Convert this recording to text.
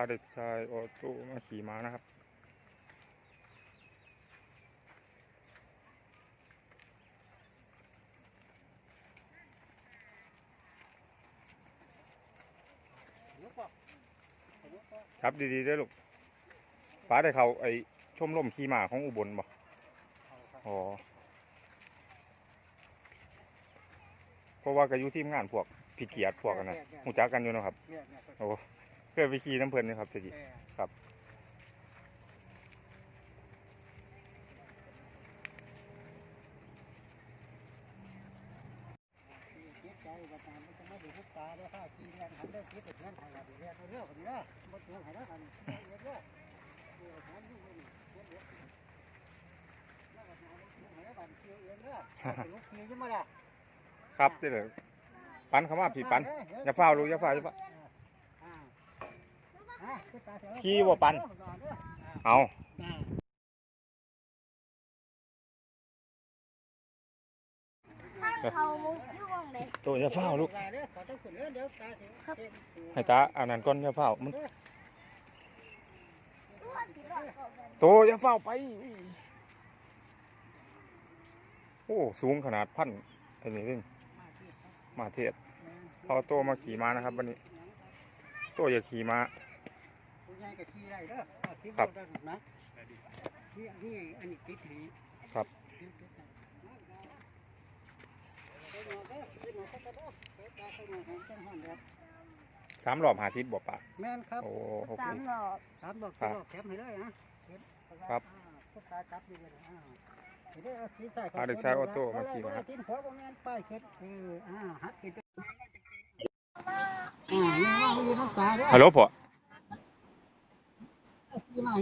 าเด็กชายออโต้มาขี่ม้านะครับ ครับดีๆด้วยลูกป้าได้เขาไอชมรมขี่ม้าของอุบลบ่อ๋อเพราะว่าก็อยู่ทีมงานพวกพี่เกียรติพวกกันนะหูจักกันอยู่เนาะครับเนี่ยเนี่ยโอ้ เคยไปขี่น้ำเพลินนี่ครับตะกี้เออครับเจ็บใจว่าตามมันจะไม่ได้ทุกตาได้ถ้ากินกันหันได้คิดแต่เพื่อนไทยแบบเรียกเรื่องคนนี้นะมาจูงให้แล้วกันเรียกเรื่องเรื่องของนี่นี่เรียกเรื่องแล้วก็มาจูงให้แล้วกันเชื่อเองเรื่องลูกขี่ยังมาละครับเจ้าเลยปันเข้ามาพี่ปันอย่าเฝ้าลูกอย่าเฝ้าอย่าเฝ้า ขี่บ่ปัน เอาเขามุกย่วงไหนตัวอย่าเฝ้าลูก ให้ตาอันนั้นก่อนอย่าเฝ้ามันตัวอย่าเฝ้าไป โอ้ สูงขนาดพันไอ้นี่เองมาเทศเอาตัวมาขี่ม้านะครับวันนี้ ตัวอย่าขี่ม้า ใหญ่ก็ขี่ได้เด้อเอาที่ครับได้นะนี่นี่อันนี้ติดหีครับ สามรอบหาสิบบ่ปะแม่นครับโอ้โอเค สามรอบสามบอกครับบอกแคปให้เลยนะครับ พวกตาจับดีเลยอ่าเดี๋ยวเอาสีใส่อ่าเด็กชายออโต้มาขี่มานะครับทิ้งหัวบ่แม่นป้ายเข็ดเอออ่าหักกินอ่านี่ว่าอยู่น้ำตาเด้อ ฮัลโหลพ่อ ขี่มา